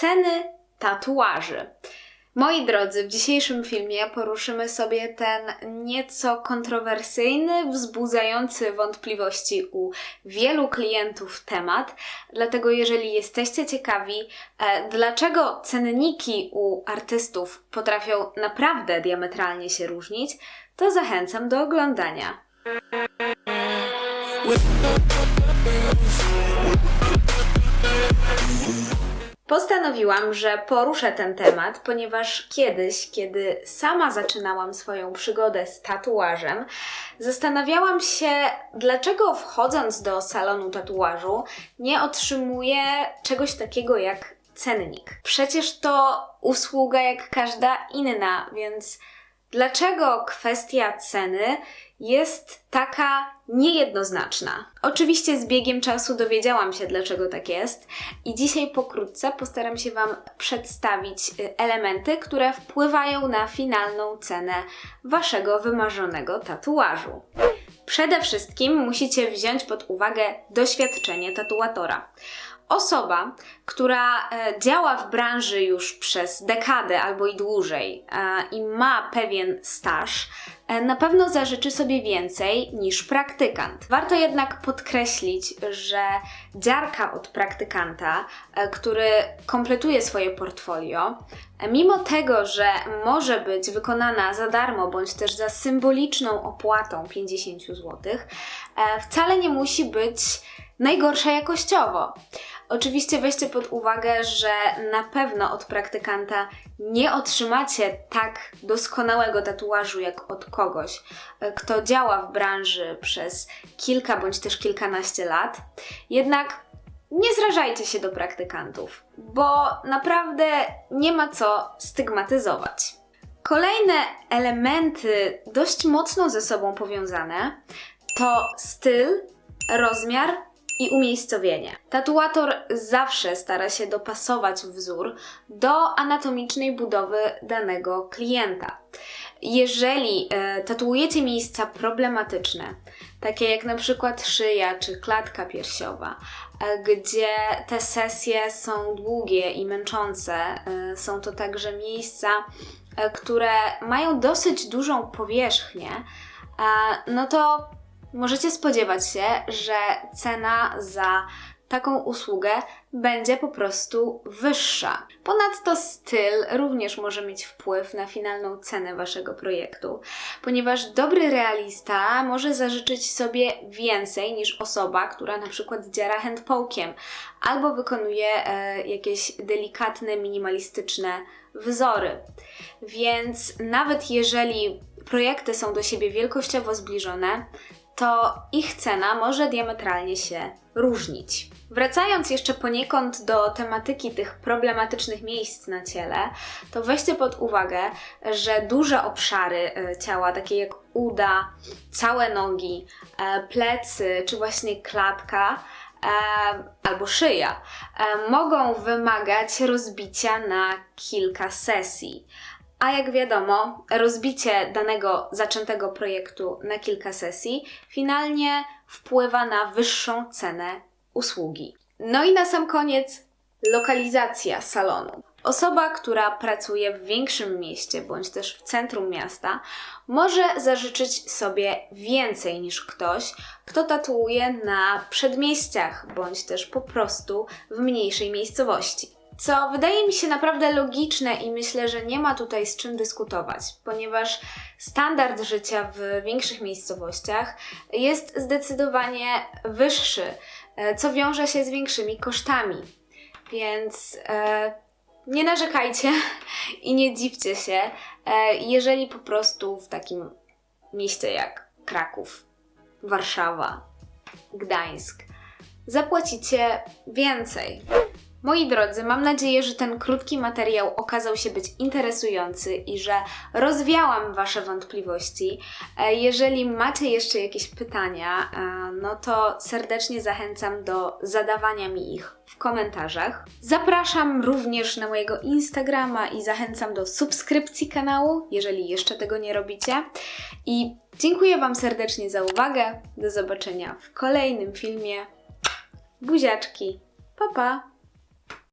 Ceny tatuaży. Moi drodzy, w dzisiejszym filmie poruszymy sobie ten nieco kontrowersyjny, wzbudzający wątpliwości u wielu klientów temat. Dlatego, jeżeli jesteście ciekawi, e, dlaczego cenniki u artystów potrafią naprawdę diametralnie się różnić, to zachęcam do oglądania. Postanowiłam, że poruszę ten temat, ponieważ kiedyś, kiedy sama zaczynałam swoją przygodę z tatuażem, zastanawiałam się, dlaczego wchodząc do salonu tatuażu nie otrzymuję czegoś takiego jak cennik. Przecież to usługa jak każda inna, więc dlaczego kwestia ceny jest taka niejednoznaczna. Oczywiście z biegiem czasu dowiedziałam się, dlaczego tak jest, i dzisiaj pokrótce postaram się Wam przedstawić y, elementy, które wpływają na finalną cenę Waszego wymarzonego tatuażu. Przede wszystkim musicie wziąć pod uwagę doświadczenie tatuatora. Osoba, która e, działa w branży już przez dekadę albo i dłużej e, i ma pewien staż, e, na pewno zażyczy sobie więcej niż praktykant. Warto jednak podkreślić, że dziarka od praktykanta, który kompletuje swoje portfolio, mimo tego, że może być wykonana za darmo bądź też za symboliczną opłatą 50 zł, wcale nie musi być najgorsza jakościowo. Oczywiście weźcie pod uwagę, że na pewno od praktykanta nie otrzymacie tak doskonałego tatuażu jak od kogoś, e, kto działa w branży przez kilka bądź też kilkanaście lat. Jednak nie zrażajcie się do praktykantów, bo naprawdę nie ma co stygmatyzować. Kolejne elementy dość mocno ze sobą powiązane to styl, rozmiar i umiejscowienie. Tatuator zawsze stara się dopasować wzór do anatomicznej budowy danego klienta. Jeżeli e, tatuujecie miejsca problematyczne, takie jak na przykład szyja czy klatka piersiowa, e, gdzie te sesje są długie i męczące, e, są to także miejsca, e, które mają dosyć dużą powierzchnię, no to możecie spodziewać się, że cena za taką usługę będzie po prostu wyższa. Ponadto styl również może mieć wpływ na finalną cenę waszego projektu, ponieważ dobry realista może zażyczyć sobie więcej niż osoba, która na przykład dziara handpokiem albo wykonuje e, jakieś delikatne, minimalistyczne wzory. Więc nawet jeżeli projekty są do siebie wielkościowo zbliżone, to ich cena może diametralnie się różnić. Wracając jeszcze poniekąd do tematyki tych problematycznych miejsc na ciele, to weźcie pod uwagę, że duże obszary e, ciała, takie jak uda, całe nogi, e, plecy czy właśnie klatka, e, albo szyja, mogą wymagać rozbicia na kilka sesji. A jak wiadomo, rozbicie danego zaczętego projektu na kilka sesji finalnie wpływa na wyższą cenę usługi. No i na sam koniec lokalizacja salonu. Osoba, która pracuje w większym mieście bądź też w centrum miasta, może zażyczyć sobie więcej niż ktoś, kto tatuuje na przedmieściach bądź też po prostu w mniejszej miejscowości. Co wydaje mi się naprawdę logiczne i myślę, że nie ma tutaj z czym dyskutować, ponieważ standard życia w większych miejscowościach jest zdecydowanie wyższy, e, co wiąże się z większymi kosztami. Więc e, nie narzekajcie i nie dziwcie się, e, jeżeli po prostu w takim mieście jak Kraków, Warszawa, Gdańsk zapłacicie więcej. Moi drodzy, mam nadzieję, że ten krótki materiał okazał się być interesujący i że rozwiałam Wasze wątpliwości. E, Jeżeli macie jeszcze jakieś pytania, e, no to serdecznie zachęcam do zadawania mi ich w komentarzach. Zapraszam również na mojego Instagrama i zachęcam do subskrypcji kanału, jeżeli jeszcze tego nie robicie. I dziękuję Wam serdecznie za uwagę. Do zobaczenia w kolejnym filmie. Buziaczki. Pa pa!